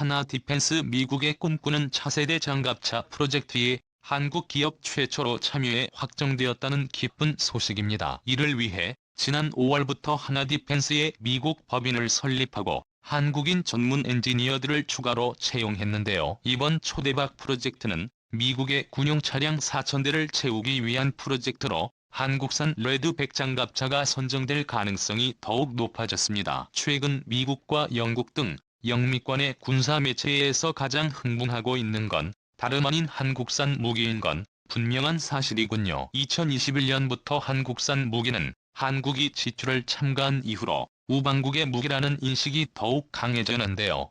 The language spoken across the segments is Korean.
하나 디펜스 미국의 꿈꾸는 차세대 장갑차 프로젝트에 한국 기업 최초로 참여해 확정되었다는 기쁜 소식입니다. 이를 위해 지난 5월부터 하나 디펜스의 미국 법인을 설립하고 한국인 전문 엔지니어들을 추가로 채용했는데요. 이번 초대박 프로젝트는 미국의 군용 차량 4,000대를 채우기 위한 프로젝트로 한국산 레드 백 장갑차가 선정될 가능성이 더욱 높아졌습니다. 최근 미국과 영국 등 영미권의 군사 매체에서 가장 흥분하고 있는 건 다름 아닌 한국산 무기인 건 분명한 사실이군요. 2021년부터 한국산 무기는 한국이 지출을 참가한 이후로 우방국의 무기라는 인식이 더욱 강해졌는데요.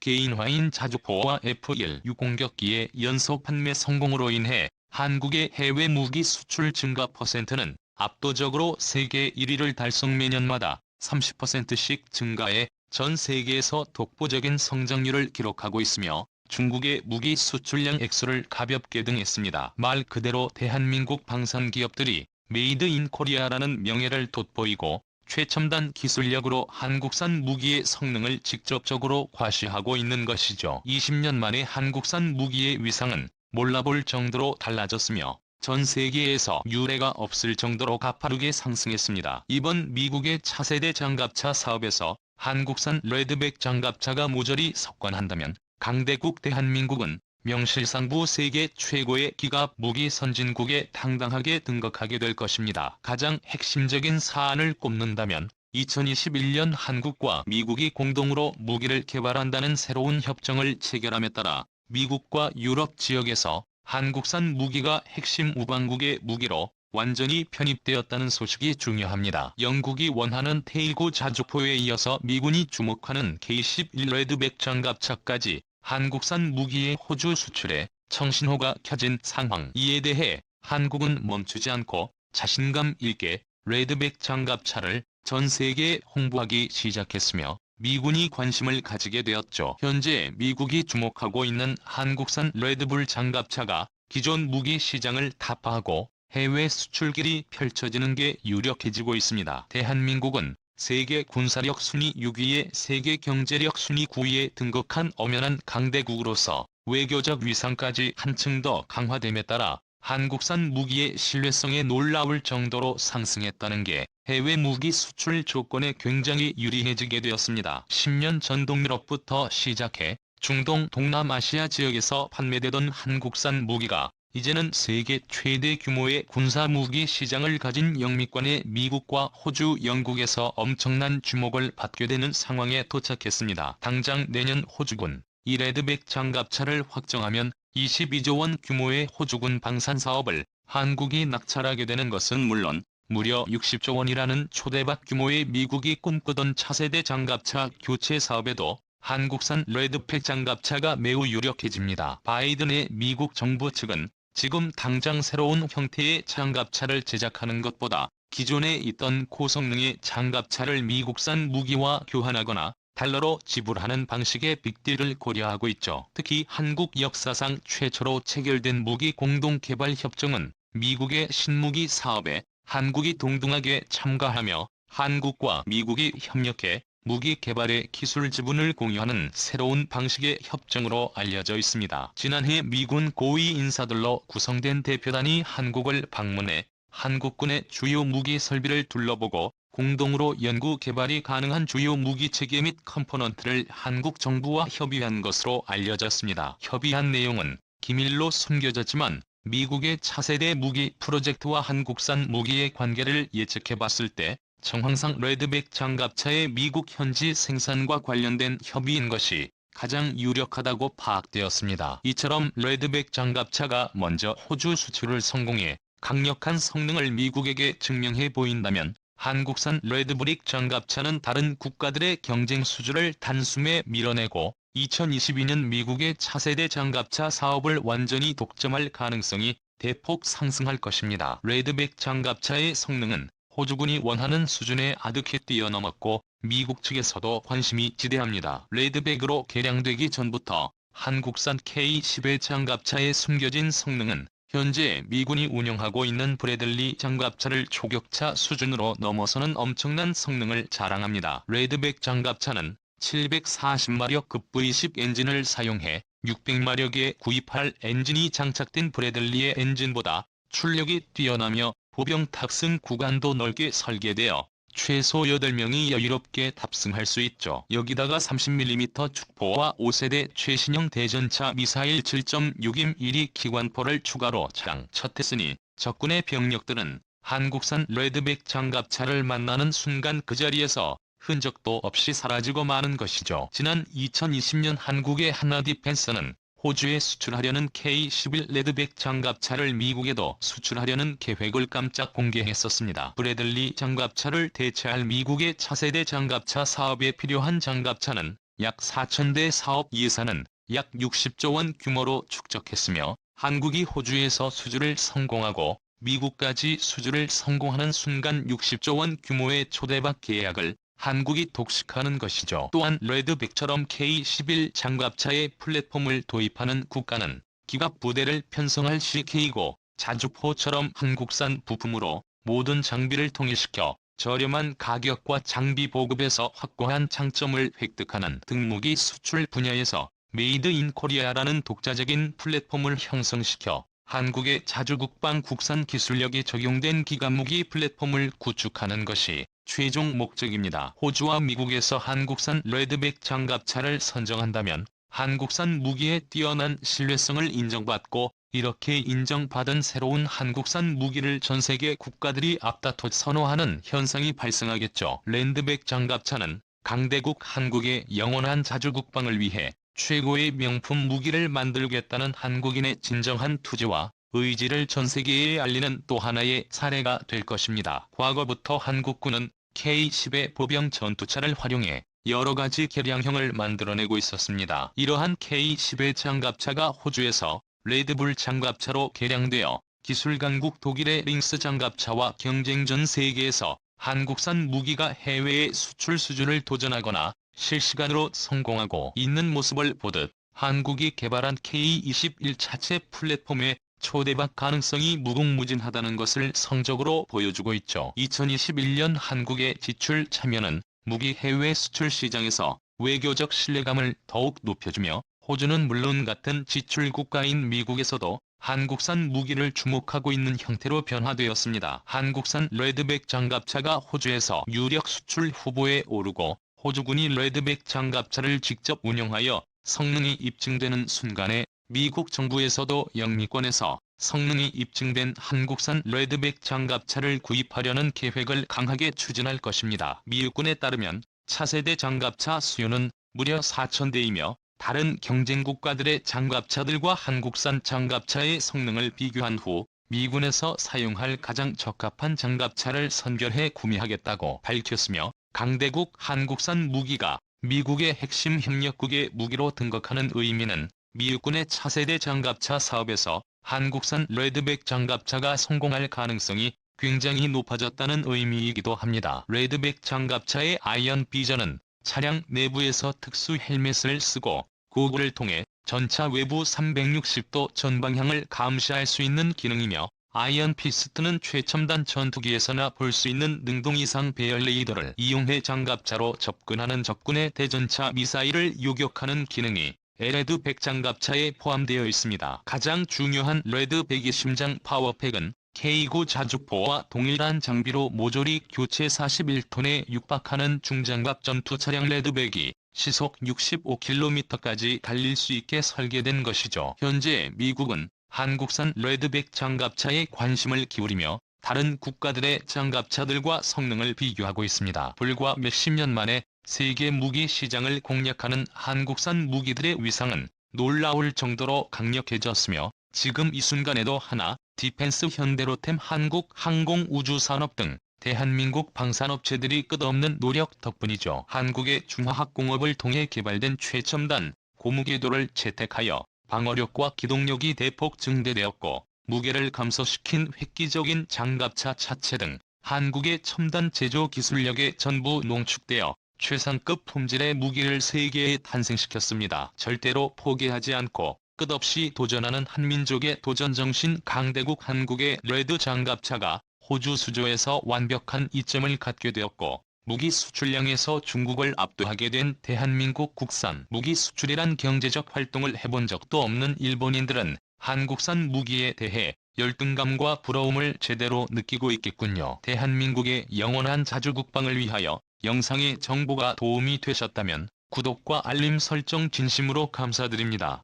개인화인 자주포와 F-1 공격기의 연소 판매 성공으로 인해 한국의 해외 무기 수출 증가 퍼센트는 압도적으로 세계 1위를 달성 매년마다 30%씩 증가해 전 세계에서 독보적인 성장률을 기록하고 있으며 중국의 무기 수출량 액수를 가볍게 등했습니다. 말 그대로 대한민국 방산 기업들이 메이드 인 코리아라는 명예를 돋보이고 최첨단 기술력으로 한국산 무기의 성능을 직접적으로 과시하고 있는 것이죠. 20년 만에 한국산 무기의 위상은 몰라볼 정도로 달라졌으며 전 세계에서 유례가 없을 정도로 가파르게 상승했습니다. 이번 미국의 차세대 장갑차 사업에서 한국산 레드백 장갑차가 모조리 석관한다면 강대국 대한민국은 명실상부 세계 최고의 기갑 무기 선진국에 당당하게 등극하게 될 것입니다. 가장 핵심적인 사안을 꼽는다면 2021년 한국과 미국이 공동으로 무기를 개발한다는 새로운 협정을 체결함에 따라 미국과 유럽 지역에서 한국산 무기가 핵심 우방국의 무기로 완전히 편입되었다는 소식이 중요합니다. 영국이 원하는 테일고 자주포에 이어서 미군이 주목하는 K-11 레드백 장갑차까지 한국산 무기의 호주 수출에 청신호가 켜진 상황. 이에 대해 한국은 멈추지 않고 자신감 있게 레드백 장갑차를 전 세계에 홍보하기 시작했으며 미군이 관심을 가지게 되었죠. 현재 미국이 주목하고 있는 한국산 레드불 장갑차가 기존 무기 시장을 타파하고 해외 수출길이 펼쳐지는 게 유력해지고 있습니다. 대한민국은 세계 군사력 순위 6위에 세계 경제력 순위 9위에 등극한 엄연한 강대국으로서 외교적 위상까지 한층 더 강화됨에 따라 한국산 무기의 신뢰성에 놀라울 정도로 상승했다는 게 해외 무기 수출 조건에 굉장히 유리해지게 되었습니다. 10년 전 동유럽부터 시작해 중동 동남아시아 지역에서 판매되던 한국산 무기가 이제는 세계 최대 규모의 군사 무기 시장을 가진 영미권의 미국과 호주, 영국에서 엄청난 주목을 받게 되는 상황에 도착했습니다. 당장 내년 호주군 이 레드백 장갑차를 확정하면 22조 원 규모의 호주군 방산 사업을 한국이 낙찰하게 되는 것은 물론 무려 60조 원이라는 초대박 규모의 미국이 꿈꾸던 차세대 장갑차 교체 사업에도 한국산 레드팩 장갑차가 매우 유력해집니다. 바이든의 미국 정부 측은 지금 당장 새로운 형태의 장갑차를 제작하는 것보다 기존에 있던 고성능의 장갑차를 미국산 무기와 교환하거나 달러로 지불하는 방식의 빅딜을 고려하고 있죠. 특히 한국 역사상 최초로 체결된 무기 공동 개발 협정은 미국의 신무기 사업에 한국이 동등하게 참가하며 한국과 미국이 협력해 무기 개발의 기술 지분을 공유하는 새로운 방식의 협정으로 알려져 있습니다. 지난해 미군 고위 인사들로 구성된 대표단이 한국을 방문해 한국군의 주요 무기 설비를 둘러보고 공동으로 연구 개발이 가능한 주요 무기 체계 및 컴포넌트를 한국 정부와 협의한 것으로 알려졌습니다. 협의한 내용은 기밀로 숨겨졌지만 미국의 차세대 무기 프로젝트와 한국산 무기의 관계를 예측해 봤을 때 정황상 레드백 장갑차의 미국 현지 생산과 관련된 협의인 것이 가장 유력하다고 파악되었습니다. 이처럼 레드백 장갑차가 먼저 호주 수출을 성공해 강력한 성능을 미국에게 증명해 보인다면 한국산 레드브릭 장갑차는 다른 국가들의 경쟁 수준을 단숨에 밀어내고 2022년 미국의 차세대 장갑차 사업을 완전히 독점할 가능성이 대폭 상승할 것입니다. 레드백 장갑차의 성능은 호주군이 원하는 수준에 아득히 뛰어넘었고 미국 측에서도 관심이 지대합니다. 레드백으로 개량되기 전부터 한국산 K-11 장갑차의 숨겨진 성능은 현재 미군이 운영하고 있는 브래들리 장갑차를 초격차 수준으로 넘어서는 엄청난 성능을 자랑합니다. 레드백 장갑차는 740마력급 V10 엔진을 사용해 600마력의 928 엔진이 장착된 브래들리의 엔진보다 출력이 뛰어나며 보병 탑승 구간도 넓게 설계되어 최소 8명이 여유롭게 탑승할 수 있죠. 여기다가 30mm 축포와 5세대 최신형 대전차 미사일 7.6임 1위 기관포를 추가로 장착했으니 적군의 병력들은 한국산 레드백 장갑차를 만나는 순간 그 자리에서 흔적도 없이 사라지고 마는 것이죠. 지난 2020년 한국의 하나 디펜스는 호주에 수출하려는 K-11 레드백 장갑차를 미국에도 수출하려는 계획을 깜짝 공개했었습니다. 브래들리 장갑차를 대체할 미국의 차세대 장갑차 사업에 필요한 장갑차는 약 4천대 사업 예산은 약 60조 원 규모로 축적했으며 한국이 호주에서 수주를 성공하고 미국까지 수주를 성공하는 순간 60조 원 규모의 초대박 계약을 한국이 독식하는 것이죠. 또한 레드백처럼 K-11 장갑차의 플랫폼을 도입하는 국가는 기갑 부대를 편성할 CK고 자주포처럼 한국산 부품으로 모든 장비를 통일시켜 저렴한 가격과 장비 보급에서 확고한 장점을 획득하는 등무기 수출 분야에서 메이드 인 코리아라는 독자적인 플랫폼을 형성시켜 한국의 자주국방 국산 기술력이 적용된 기갑무기 플랫폼을 구축하는 것이 최종 목적입니다. 호주와 미국에서 한국산 레드백 장갑차를 선정한다면 한국산 무기의 뛰어난 신뢰성을 인정받고 이렇게 인정받은 새로운 한국산 무기를 전 세계 국가들이 앞다퉈 선호하는 현상이 발생하겠죠. 랜드백 장갑차는 강대국 한국의 영원한 자주국방을 위해 최고의 명품 무기를 만들겠다는 한국인의 진정한 투지와 의지를 전 세계에 알리는 또 하나의 사례가 될 것입니다. 과거부터 한국군은 K-10의 보병 전투차를 활용해 여러 가지 개량형을 만들어내고 있었습니다. 이러한 K-10의 장갑차가 호주에서 레드불 장갑차로 개량되어 기술 강국 독일의 링스 장갑차와 경쟁 전 세계에서 한국산 무기가 해외의 수출 수준을 도전하거나 실시간으로 성공하고 있는 모습을 보듯 한국이 개발한 K-21 차체 플랫폼의 초대박 가능성이 무궁무진하다는 것을 성적으로 보여주고 있죠. 2021년 한국의 지출 참여는 무기 해외 수출 시장에서 외교적 신뢰감을 더욱 높여주며 호주는 물론 같은 지출 국가인 미국에서도 한국산 무기를 주목하고 있는 형태로 변화되었습니다. 한국산 레드백 장갑차가 호주에서 유력 수출 후보에 오르고 호주군이 레드백 장갑차를 직접 운영하여 성능이 입증되는 순간에 미국 정부에서도 영미권에서 성능이 입증된 한국산 레드백 장갑차를 구입하려는 계획을 강하게 추진할 것입니다. 미국군에 따르면 차세대 장갑차 수요는 무려 4천대이며 다른 경쟁 국가들의 장갑차들과 한국산 장갑차의 성능을 비교한 후 미군에서 사용할 가장 적합한 장갑차를 선별해 구매하겠다고 밝혔으며 강대국 한국산 무기가 미국의 핵심 협력국의 무기로 등극하는 의미는 미국군의 차세대 장갑차 사업에서 한국산 레드백 장갑차가 성공할 가능성이 굉장히 높아졌다는 의미이기도 합니다. 레드백 장갑차의 아이언 비전은 차량 내부에서 특수 헬멧을 쓰고 고글을 통해 전차 외부 360도 전방향을 감시할 수 있는 기능이며 아이언 피스트는 최첨단 전투기에서나 볼 수 있는 능동 이상 배열 레이더를 이용해 장갑차로 접근하는 적군의 대전차 미사일을 요격하는 기능이 레드 100 장갑차에 포함되어 있습니다. 가장 중요한 레드 100의 심장 파워팩은 K9 자주포와 동일한 장비로 모조리 교체 41톤에 육박하는 중장갑 전투 차량 레드 100이 시속 65km까지 달릴 수 있게 설계된 것이죠. 현재 미국은 한국산 레드백 장갑차에 관심을 기울이며 다른 국가들의 장갑차들과 성능을 비교하고 있습니다. 불과 몇십 년 만에 세계 무기 시장을 공략하는 한국산 무기들의 위상은 놀라울 정도로 강력해졌으며 지금 이 순간에도 하나, 디펜스 현대로템 한국 항공우주산업 등 대한민국 방산업체들이 끝없는 노력 덕분이죠. 한국의 중화학공업을 통해 개발된 최첨단 고무궤도를 채택하여 방어력과 기동력이 대폭 증대되었고 무게를 감소시킨 획기적인 장갑차 차체 등 한국의 첨단 제조 기술력에 전부 농축되어 최상급 품질의 무기를 세계에 탄생시켰습니다. 절대로 포기하지 않고 끝없이 도전하는 한민족의 도전정신 강대국 한국의 레드 장갑차가 호주 수조에서 완벽한 이점을 갖게 되었고 무기 수출량에서 중국을 압도하게 된 대한민국 국산 무기 수출이란 경제적 활동을 해본 적도 없는 일본인들은 한국산 무기에 대해 열등감과 부러움을 제대로 느끼고 있겠군요. 대한민국의 영원한 자주국방을 위하여 영상의 정보가 도움이 되셨다면 구독과 알림 설정 진심으로 감사드립니다.